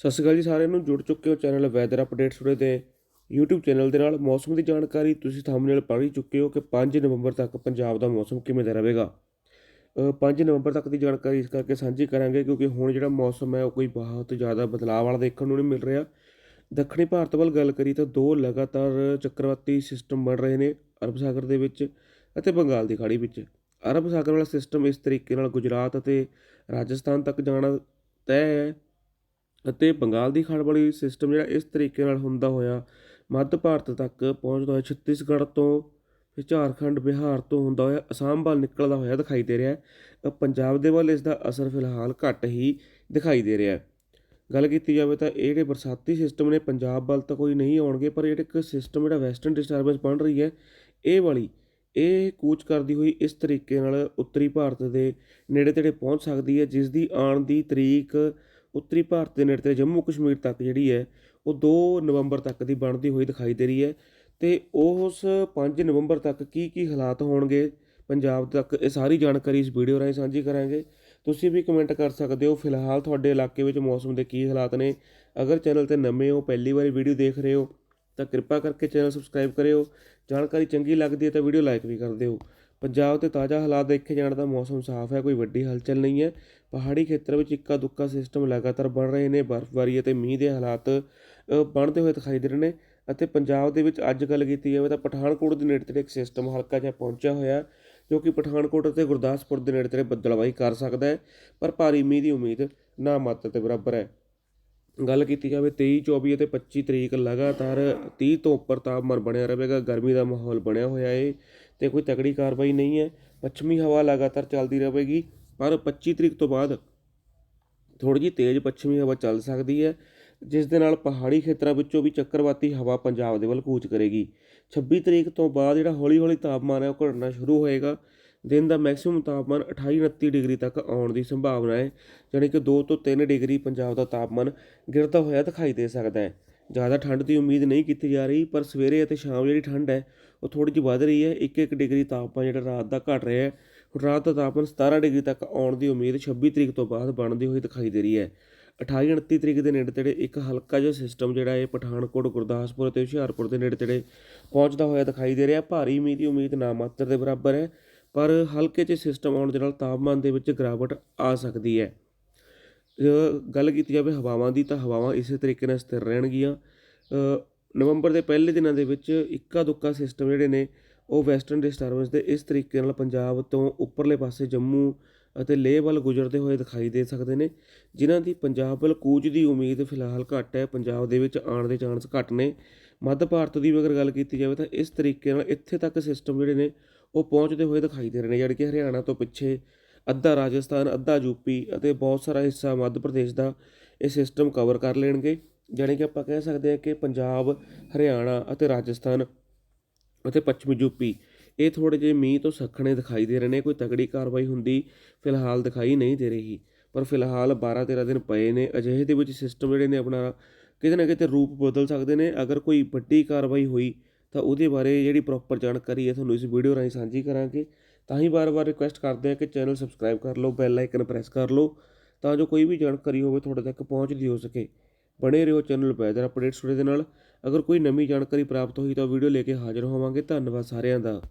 ਸਤਿ ਸ਼੍ਰੀ ਅਕਾਲ ਜੀ ਸਾਰਿਆਂ ਨੂੰ ਜੁੜ ਚੁੱਕੇ ਹੋ ਚੈਨਲ ਵੈਦਰ ਅਪਡੇਟਸ ਟੁਡੇ ਦੇ YouTube ਚੈਨਲ ਦੇ ਨਾਲ। ਮੌਸਮ ਦੀ ਜਾਣਕਾਰੀ ਤੁਸੀਂ ਥੰਬਨੇਲ ਪੜ੍ਹ ਹੀ ਚੁੱਕੇ ਹੋ ਕਿ 5 ਨਵੰਬਰ ਤੱਕ ਪੰਜਾਬ ਦਾ ਮੌਸਮ ਕਿਵੇਂ ਦਾ ਰਹੇਗਾ। ਅ, 5 ਨਵੰਬਰ ਤੱਕ ਦੀ ਜਾਣਕਾਰੀ ਇਸ ਕਰਕੇ ਸਾਂਝੀ ਕਰਾਂਗੇ ਕਿਉਂਕਿ ਹੁਣ ਜਿਹੜਾ ਮੌਸਮ ਹੈ ਉਹ ਕੋਈ ਬਹੁਤ ਜ਼ਿਆਦਾ ਬਦਲਾਅ ਵਾਲਾ ਦੇਖਣ ਨੂੰ ਨਹੀਂ ਮਿਲ ਰਿਹਾ। ਦੱਖਣੀ ਭਾਰਤ ਵੱਲ ਗੱਲ ਕਰੀ ਤਾਂ ਦੋ ਲਗਾਤਾਰ ਚੱਕਰਵਾਤੀ ਸਿਸਟਮ ਬਣ ਰਹੇ ਨੇ ਅਰਬ ਸਾਗਰ ਦੇ ਵਿੱਚ ਅਤੇ ਬੰਗਾਲ ਦੀ ਖਾੜੀ ਵਿੱਚ। ਅਰਬ ਸਾਗਰ ਵਾਲਾ ਸਿਸਟਮ ਇਸ ਤਰੀਕੇ ਨਾਲ ਗੁਜਰਾਤ ਅਤੇ ਰਾਜਸਥਾਨ ਤੱਕ ਜਾਣਾ ਤੈਅ ਹੈ। ਅਤੇ ਬੰਗਾਲ ਦੀ ਖਾੜ ਵਾਲੀ ਸਿਸਟਮ ਜਿਹੜਾ ਇਸ ਤਰੀਕੇ ਨਾਲ ਹੁੰਦਾ ਹੋਇਆ, ਮੱਧ ਭਾਰਤ ਤੱਕ ਪਹੁੰਚਦਾ ਹੋਇਆ, ਛੱਤੀਸਗੜ੍ਹ ਤੋਂ ਫਿਰ ਝਾਰਖੰਡ, ਬਿਹਾਰ ਤੋਂ ਹੁੰਦਾ ਹੋਇਆ, ਅਸਾਮ ਵੱਲ ਨਿਕਲਦਾ ਹੋਇਆ ਦਿਖਾਈ ਦੇ ਰਿਹਾ ਹੈ। ਪੰਜਾਬ ਦੇ ਵੱਲ ਇਸ ਦਾ ਅਸਰ ਫਿਲਹਾਲ ਘੱਟ ਹੀ ਦਿਖਾਈ ਦੇ ਰਿਹਾ ਹੈ। ਗੱਲ ਕੀਤੀ ਜਾਵੇ ਤਾਂ ਇਹ ਜਿਹੜੇ ਬਰਸਾਤੀ ਸਿਸਟਮ ਨੇ, ਪੰਜਾਬ ਵੱਲ ਤਾਂ ਕੋਈ ਨਹੀਂ ਆਉਣਗੇ, ਪਰ ਜਿਹੜਾ ਇੱਕ ਸਿਸਟਮ ਜਿਹੜਾ ਵੈਸਟਰਨ ਡਿਸਟਰਬੈਂਸ ਬਣ ਰਹੀ ਹੈ, ਇਹ ਵਾਲੀ, ਇਹ ਕੂਚ ਕਰਦੀ ਹੋਈ ਇਸ ਤਰੀਕੇ ਨਾਲ ਉੱਤਰੀ ਭਾਰਤ ਦੇ ਨੇੜੇ ਤੇੜੇ ਪਹੁੰਚ ਸਕਦੀ ਹੈ, ਜਿਸ ਦੀ ਆਉਣ ਦੀ ਤਰੀਕ ਉੱਤਰੀ ਭਾਰਤ ਦੇ ਨੇੜੇ ਤੇ ਜੰਮੂ ਕਸ਼ਮੀਰ ਤੱਕ ਜਿਹੜੀ ਹੈ, ਉਹ 2 ਨਵੰਬਰ ਤੱਕ ਦੀ ਬਣਦੀ ਹੋਈ ਦਿਖਾਈ ਦੇ ਰਹੀ ਹੈ। ਤੇ ਉਸ 5 ਨਵੰਬਰ ਤੱਕ ਕੀ ਕੀ ਹਾਲਾਤ ਹੋਣਗੇ, ਪੰਜਾਬ ਤੱਕ ਇਹ ਸਾਰੀ ਜਾਣਕਾਰੀ ਇਸ ਵੀਡੀਓ ਰਾਹੀਂ ਸਾਂਝੀ ਕਰਾਂਗੇ। ਤੁਸੀਂ ਵੀ ਕਮੈਂਟ ਕਰ ਸਕਦੇ ਹੋ, ਫਿਲਹਾਲ ਤੁਹਾਡੇ ਇਲਾਕੇ ਵਿੱਚ ਮੌਸਮ ਦੇ ਕੀ ਹਾਲਾਤ ਨੇ। ਅਗਰ ਚੈਨਲ ਤੇ ਨਵੇਂ ਹੋ, ਪਹਿਲੀ ਵਾਰੀ ਵੀਡੀਓ ਦੇਖ ਰਹੇ ਹੋ, ਤਾਂ ਕਿਰਪਾ ਕਰਕੇ ਚੈਨਲ ਸਬਸਕ੍ਰਾਈਬ ਕਰਿਓ। ਜਾਣਕਾਰੀ ਚੰਗੀ ਲੱਗਦੀ ਹੈ ਤਾਂ ਵੀਡੀਓ ਲਾਈਕ ਵੀ ਕਰ ਦਿਓ। ਪੰਜਾਬ ਦੇ ਤਾਜ਼ਾ ਹਾਲਾਤ ਦੇਖੇ ਜਾਣ ਦਾ ਮੌਸਮ ਸਾਫ਼ ਹੈ, ਕੋਈ ਵੱਡੀ ਹਲਚਲ ਨਹੀਂ ਹੈ। ਪਹਾੜੀ ਖੇਤਰ ਵਿੱਚ ਇੱਕਾ ਦੁੱਕਾ ਸਿਸਟਮ ਲਗਾਤਾਰ ਬਣ ਰਹੇ ਨੇ, ਬਰਫ਼ਬਾਰੀ ਅਤੇ ਮੀਂਹ ਦੇ ਹਾਲਾਤ ਬਣਦੇ ਹੋਏ ਦਿਖਾਈ ਦੇ ਰਹੇ ਨੇ ਅਤੇ ਪੰਜਾਬ ਦੇ ਵਿੱਚ ਅੱਜ ਗੱਲ ਕੀਤੀ ਜਾਵੇ ਤਾਂ ਪਠਾਨਕੋਟ ਦੇ ਨੇੜੇ ਤੇੜੇ ਇੱਕ ਸਿਸਟਮ ਹਲਕਾ ਜਿਹਾ ਪਹੁੰਚਿਆ ਹੋਇਆ ਜੋ ਕਿ ਪਠਾਨਕੋਟ ਅਤੇ ਗੁਰਦਾਸਪੁਰ ਦੇ ਨੇੜੇ ਤੇੜੇ ਬੱਦਲਵਾਈ ਕਰ ਸਕਦਾ ਹੈ, ਪਰ ਭਾਰੀ ਮੀਂਹ ਦੀ ਉਮੀਦ ਨਾ ਮਾਤਰ ਦੇ ਬਰਾਬਰ ਹੈ। ਗੱਲ ਕੀਤੀ ਜਾਵੇ 23 24 ਅਤੇ 25 ਤਰੀਕ ਲਗਾਤਾਰ 30 ਤੋਂ ਉੱਪਰ ਤਾਪਮਾਨ ਬਣਿਆ ਰਹੇਗਾ, ਗਰਮੀ ਦਾ ਮਾਹੌਲ ਬਣਿਆ ਹੋਇਆ ਏ। ਤੇ ਕੋਈ ਤਕੜੀ ਕਾਰਵਾਈ ਨਹੀਂ ਹੈ। ਪੱਛਮੀ ਹਵਾ ਲਗਾਤਾਰ ਚੱਲਦੀ ਰਹੇਗੀ, ਪਰ 25 ਤਰੀਕ ਤੋਂ ਬਾਅਦ ਥੋੜੀ ਜਿਹੀ ਤੇਜ਼ ਪੱਛਮੀ ਹਵਾ ਚੱਲ ਸਕਦੀ ਹੈ, ਜਿਸ ਦੇ ਨਾਲ ਪਹਾੜੀ ਖੇਤਰਾਂ ਵਿੱਚੋਂ ਵੀ ਚੱਕਰਵਾਤੀ ਹਵਾ ਪੰਜਾਬ ਦੇ ਵੱਲ ਕੂਚ ਕਰੇਗੀ। 26 ਤਰੀਕ ਤੋਂ ਬਾਅਦ ਜਿਹੜਾ ਹੌਲੀ-ਹੌਲੀ ਤਾਪਮਾਨ ਹੈ, ਉਹ ਘਟਣਾ ਸ਼ੁਰੂ ਹੋਏਗਾ। ਦਿਨ ਦਾ ਮੈਕਸਿਮਮ ਤਾਪਮਾਨ 28-29 ਡਿਗਰੀ ਤੱਕ ਆਉਣ ਦੀ ਸੰਭਾਵਨਾ ਹੈ, ਜਾਣੀ ਕਿ 2 ਤੋਂ 3 ਡਿਗਰੀ ਪੰਜਾਬ ਦਾ ਤਾਪਮਾਨ ਗਿਰਦਾ ਹੋਇਆ ਦਿਖਾਈ ਦੇ ਸਕਦਾ ਹੈ। ਜ਼ਿਆਦਾ ਠੰਡ ਦੀ ਉਮੀਦ ਨਹੀਂ ਕੀਤੀ ਜਾ ਰਹੀ, ਪਰ ਸਵੇਰੇ ਅਤੇ ਸ਼ਾਮ ਜਿਹੜੀ ਠੰਡ ਹੈ, ਉਹ ਥੋੜੀ ਜਿਹੀ ਵੱਧ ਰਹੀ ਹੈ। 1-1 ਡਿਗਰੀ ਤਾਪਮਾਨ ਜਿਹੜਾ ਰਾਤ ਦਾ ਘਟ ਰਿਹਾ ਹੈ। ਹੁਣ ਰਾਤ ਦਾ ਤਾਪਮਾਨ 17 ਡਿਗਰੀ ਤੱਕ ਆਉਣ ਦੀ ਉਮੀਦ 26 ਤਰੀਕ ਤੋਂ ਬਾਅਦ ਬਣਦੀ ਹੋਈ ਦਿਖਾਈ ਦੇ ਰਹੀ ਹੈ। 28-29 ਤਰੀਕ ਦੇ ਨੇੜੇ ਤੇੜੇ ਇੱਕ ਹਲਕਾ ਜਿਹਾ ਸਿਸਟਮ ਜਿਹੜਾ ਇਹ ਪਠਾਨਕੋਟ, ਗੁਰਦਾਸਪੁਰ ਅਤੇ ਹੁਸ਼ਿਆਰਪੁਰ ਦੇ ਨੇੜੇ ਤੇੜੇ ਪਹੁੰਚਦਾ ਹੋਇਆ ਦਿਖਾਈ ਦੇ ਰਿਹਾ। ਭਾਰੀ ਮੀਂਹ ਦੀ ਉਮੀਦ ਨਾ ਮਾਤਰ ਦੇ ਬਰਾਬਰ ਹੈ, ਪਰ ਹਲਕੇ ਜਿਹੇ ਸਿਸਟਮ ਆਉਣ ਦੇ ਨਾਲ ਤਾਪਮਾਨ ਦੇ ਵਿੱਚ ਗਿਰਾਵਟ ਆ ਸਕਦੀ ਹੈ। ਗੱਲ ਕੀਤੀ ਜਾਵੇ ਹਵਾਵਾਂ ਦੀ ਤਾਂ ਹਵਾਵਾਂ ਇਸੇ ਤਰੀਕੇ ਨਾਲ ਸਥਿਰ ਰਹਿਣਗੀਆਂ। ਨਵੰਬਰ ਦੇ ਪਹਿਲੇ ਦਿਨਾਂ ਦੇ ਵਿੱਚ ਇੱਕਾ ਦੁੱਕਾ ਸਿਸਟਮ ਜਿਹੜੇ ਨੇ, ਉਹ ਵੈਸਟਰਨ ਡਿਸਟਰਬੈਂਸ ਦੇ ਇਸ ਤਰੀਕੇ ਨਾਲ ਪੰਜਾਬ ਤੋਂ ਉੱਪਰਲੇ ਪਾਸੇ ਜੰਮੂ ਅਤੇ ਲੇਹ ਵੱਲ ਗੁਜ਼ਰਦੇ ਹੋਏ ਦਿਖਾਈ ਦੇ ਸਕਦੇ ਨੇ, ਜਿਨ੍ਹਾਂ ਦੀ ਪੰਜਾਬ ਵੱਲ ਕੂਚ ਦੀ ਉਮੀਦ ਫਿਲਹਾਲ ਘੱਟ ਹੈ। ਪੰਜਾਬ ਦੇ ਵਿੱਚ ਆਉਣ ਦੇ ਚਾਂਸ ਘੱਟ ਨੇ। ਮੱਧ ਭਾਰਤ ਦੀ ਵੀ ਅਗਰ ਗੱਲ ਕੀਤੀ ਜਾਵੇ ਤਾਂ ਇਸ ਤਰੀਕੇ ਨਾਲ ਇੱਥੇ ਤੱਕ ਸਿਸਟਮ ਜਿਹੜੇ ਨੇ, ਉਹ ਪਹੁੰਚਦੇ ਹੋਏ ਦਿਖਾਈ ਦੇ ਰਹੇ ਨੇ ਜਿਹੜੇ ਕਿ ਹਰਿਆਣਾ ਤੋਂ ਪਿੱਛੇ ਅੱਧਾ ਰਾਜਸਥਾਨ, ਅੱਧਾ ਯੂਪੀ ਅਤੇ ਬਹੁਤ ਸਾਰਾ ਹਿੱਸਾ ਮੱਧ ਪ੍ਰਦੇਸ਼ ਦਾ ਇਹ ਸਿਸਟਮ ਕਵਰ ਕਰ ਲੈਣਗੇ। ਜਾਣੀ ਕਿ ਆਪਾਂ ਕਹਿ ਸਕਦੇ ਹਾਂ ਕਿ ਪੰਜਾਬ, ਹਰਿਆਣਾ ਅਤੇ ਰਾਜਸਥਾਨ ਅਤੇ ਪੱਛਮੀ ਯੂਪੀ ਇਹ ਥੋੜੇ ਜਿਹੇ ਮੀਂਹ ਤੋਂ ਸੱਖਣੇ ਦਿਖਾਈ ਦੇ ਰਹੇ ਨੇ, ਕੋਈ ਤਗੜੀ ਕਾਰਵਾਈ ਹੁੰਦੀ ਫਿਲਹਾਲ ਦਿਖਾਈ ਨਹੀਂ ਦੇ ਰਹੀ। ਪਰ ਫਿਲਹਾਲ 12 13 ਦਿਨ ਪਏ ਨੇ, ਅਜਿਹੇ ਦੇ ਵਿੱਚ ਸਿਸਟਮ ਜਿਹੜੇ ਨੇ ਆਪਣਾ ਕਿਤੇ ਨਾ ਕਿਤੇ ਰੂਪ ਬਦਲ ਸਕਦੇ ਨੇ। ਅਗਰ ਕੋਈ ਵੱਡੀ ਕਾਰਵਾਈ ਹੋਈ ਤਾਂ ਉਹਦੇ ਬਾਰੇ ਜਿਹੜੀ ਪ੍ਰੋਪਰ ਜਾਣਕਾਰੀ ਹੈ ਤੁਹਾਨੂੰ ਇਸ ਵੀਡੀਓ ਰਾਹੀਂ ਸਾਂਝੀ ਕਰਾਂਗੇ। ਤਾਂ ਹੀ ਵਾਰ-ਵਾਰ ਰਿਕੁਐਸਟ ਕਰਦੇ ਹਾਂ ਕਿ ਚੈਨਲ ਸਬਸਕ੍ਰਾਈਬ ਕਰ ਲਓ ਬੈਲ ਆਈਕਨ ਪ੍ਰੈਸ ਕਰ ਲਓ, ਤਾਂ ਜੋ ਕੋਈ ਵੀ ਜਾਣਕਾਰੀ ਹੋਵੇ, ਤੁਹਾਡੇ ਤੱਕ ਪਹੁੰਚਦੀ ਹੋ ਸਕੇ। ਬਣੇ ਰਹੋ ਚੈਨਲ ਵੈਦਰ ਅਪਡੇਟਸ ਦੇ ਨਾਲ। ਅਗਰ ਕੋਈ ਨਵੀਂ ਜਾਣਕਾਰੀ ਪ੍ਰਾਪਤ ਹੋਈ ਤਾਂ ਵੀਡੀਓ ਲੈ ਕੇ ਹਾਜ਼ਰ ਹੋਵਾਂਗੇ। ਧੰਨਵਾਦ ਸਾਰਿਆਂ ਦਾ।